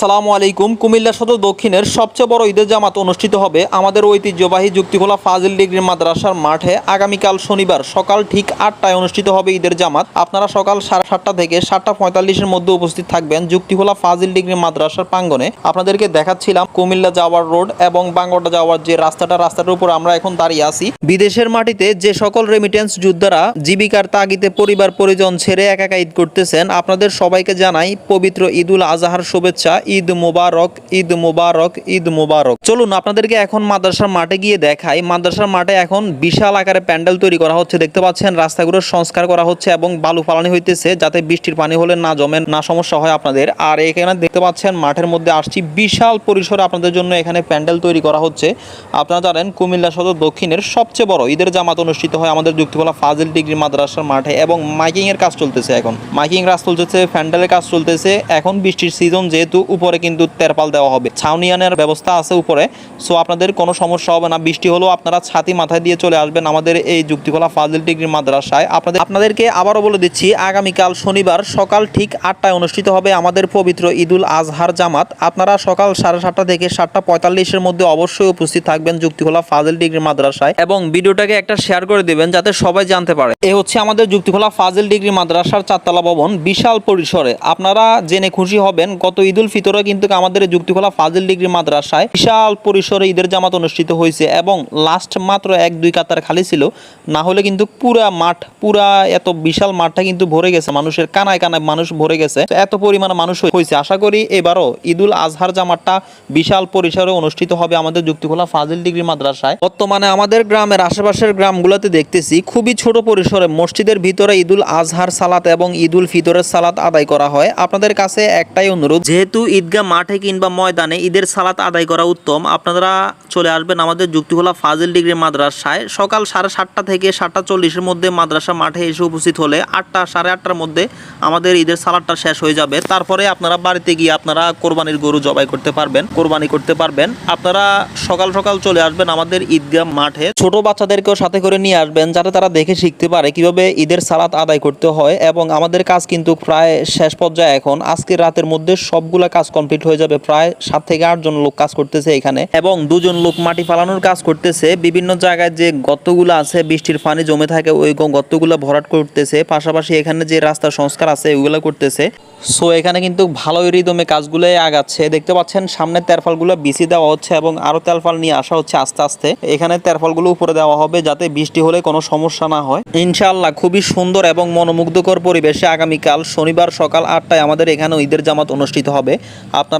সালামু আলাইকুম। কুমিল্লা সদর দক্ষিণের সবচেয়ে বড় ঈদের জামাত অনুষ্ঠিত হবে আমাদের ঐতিহ্যবাহী যুক্তিখোলা ফাজিল ডিগ্রি মাদ্রাসার মাঠে। আগামীকাল শনিবার সকাল ঠিক আটটায় অনুষ্ঠিত হবে ঈদের জামাত। আপনারা সকাল সাড়ে সাতটা থেকে সাতটা পঁয়তাল্লিশের মধ্যে উপস্থিত থাকবেন যুক্তিখোলা ফাজিল ডিগ্রি মাদ্রাসার প্রাঙ্গনে আপনাদেরকে দেখাচ্ছিলাম কুমিল্লা যাওয়ার রোড এবং বাঙ্গটা যাওয়ার যে রাস্তাটা, রাস্তাটার উপর আমরা এখন দাঁড়িয়ে আছি। বিদেশের মাটিতে যে সকল রেমিটেন্স যোদ্ধারা জীবিকার তাগিদে পরিবার পরিজন ছেড়ে একা একা ঈদ করতেছেন, আপনাদের সবাইকে জানাই পবিত্র ঈদুল আজহার শুভেচ্ছা। ঈদ মুবারক ঈদ মুবারক ঈদ মুবারক। চলুন আপনাদেরকে এখন মাদ্রাসার মাঠে গিয়ে দেখাই। মাদ্রাসার মাঠে এখন বিশাল আকারে প্যান্ডেল তৈরি করা হচ্ছে, দেখতে পাচ্ছেন। রাস্তাগুলোর সংস্কার করা হচ্ছে এবং বালু ফালানি হইতেছে যাতে বৃষ্টির পানি হলে না জমে, না সমস্যা হয় আপনাদের। আর এখানে দেখতে পাচ্ছেন, মাঠের মধ্যে আসছি বিশাল পরিসরে আপনাদের জন্য এখানে প্যান্ডেল তৈরি করা হচ্ছে। আপনারা জানেন, কুমিল্লা সদর দক্ষিণের সবচেয়ে বড় ঈদের জামাত অনুষ্ঠিত হয় আমাদের যুক্তিকলা ফাজিল ডিগ্রি মাদ্রাসার মাঠে এবং মাইকিং এর কাজ চলতেছে এখন। মাইকিং কাজ চলতেছে, প্যান্ডেলের কাজ চলতেছে। এখন বৃষ্টির সিজন যেহেতু উপরে কিন্তু তেরপাল দেওয়া হবে। ছাউনিয়ানের ব্যবস্থা আছে উপরে। সো আপনাদের কোনো সমস্যা হবে না। বৃষ্টি হলেও আপনারা ছাতি মাথায় দিয়ে চলে আসবেন আমাদের এই যুক্তিকলা ফাজিল ডিগ্রি মাদ্রাসায়। আপনাদের আপনাদেরকে আবারও বলে দিচ্ছি, আগামীকাল শনিবার সকাল ঠিক আটটায় অনুষ্ঠিত হবে আমাদের পবিত্র ঈদুল আজহার জামাত। আপনারা সকাল সাড়ে সাতটা থেকে সাতটা পঁয়তাল্লিশের মধ্যে অবশ্যই উপস্থিত থাকবেন যুক্তিখোলা ফাজিল ডিগ্রি মাদ্রাসায়। এবং ভিডিওটাকে একটা শেয়ার করে দিবেন যাতে সবাই জানতে পারে। এ হচ্ছে আমাদের যুক্তিখোলা ফাজিল ডিগ্রি মাদ্রাসার চারতলা ভবন, বিশাল পরিসরে। আপনারা জেনে খুশি হবেন, গত ঈদুল ফিতরে কিন্তু আমাদের যুক্তিখোলা ফাজিল ডিগ্রি মাদ্রাসায় বিশাল পরিসরে ঈদের জামাত অনুষ্ঠিত হয়েছে এবং লাস্ট মাত্র এক, দুই কাতার খালি ছিল। না হলে কিন্তু পুরা মাঠ, পুরা এত বিশাল মাঠটা কিন্তু ভরে গেছে। মানুষের কানায় কানায় মানুষ ভরে গেছে। এত পরিমাণে মানুষ হয়েছে। আশা করি এবারও ঈদুল আজহার জামাতটা বিশাল পরিসরে অনুষ্ঠিত হবে আমাদের যুক্তিখোলা ফাজিল ডিগ্রি মাদ্রাসায়। বর্তমানে আমাদের গ্রামের আশেপাশের গ্রামগুলোতে দেখতেছি, খুবই ছোট পরিসরে মসজিদের ভিতরে ঈদুল আজহার সালাত এবং ঈদুল ফিতরের সালাত আদায় করা হয়। আপনাদের কাছে একটাই অনুরোধ, যেহেতু ঈদগাহ মাঠে কিংবা ময়দানে ঈদের সালাত আদায় করা উত্তম। আপনারা চলে আসবেন আমাদের যুক্তিখোলা ফাজিল ডিগ্রি মাদ্রাসায়। সকাল সাড়ে সাতটা থেকে সাতটা চল্লিশের মধ্যে মাদ্রাসা মাঠে এসে উপস্থিত হলে আটটা সাড়ে আটটার মধ্যে আমাদের ঈদের সালাদটা শেষ হয়ে যাবে। তারপরে আপনারা বাড়িতে গিয়ে আপনারা কোরবানির গরু জবাই করতে পারবেন, কোরবানি করতে পারবেন। আপনারা সকাল সকাল চলে আসবেন আমাদের ঈদগাহ মাঠে। ছোট বাচ্চাদেরকেও সাথে করে নিয়ে আসবেন যাতে তারা দেখে শিখতে পারে কীভাবে ঈদের সালাত আদায় করতে হয়। এবং আমাদের কাজ কিন্তু প্রায় শেষ পর্যায়ে এখন। আজকের রাতের মধ্যে সবগুলা কাজ কমপ্লিট হয়ে যাবে প্রায় সাত থেকে আটজন লোক কাজ করতেছে এখানে এবং দুজন লোক মাটি ফালানোর কাজ করতেছে। বিভিন্ন জায়গায় যে গর্তগুলো আছে, বৃষ্টির পানি জমে থাকে, ওই গর্তগুলো ভরাট করতেছে। পাশাপাশি এখানে যে রাস্তা সংস্কার আছে, ওইগুলো করতেছে। সো এখানে কিন্তু ভালোই রিদমে কাজগুলোই আগাচ্ছে। দেখতে পাচ্ছেন, সামনে তেরফালগুলো বিছি দেওয়া হচ্ছে এবং আরও তেরফাল নিয়ে আসা হচ্ছে আস্তে আস্তে। এখানে তেরফালগুলো উপরে দেওয়া হবে যাতে বৃষ্টি হলে কোনো সমস্যা না হয়। ইনশাআল্লাহ, খুবই সুন্দর এবং মনোমুগ্ধকর পরিবেশে আগামীকাল শনিবার সকাল আটটায় আমাদের এখানে ঈদের জামাত অনুষ্ঠিত হবে। আপনারা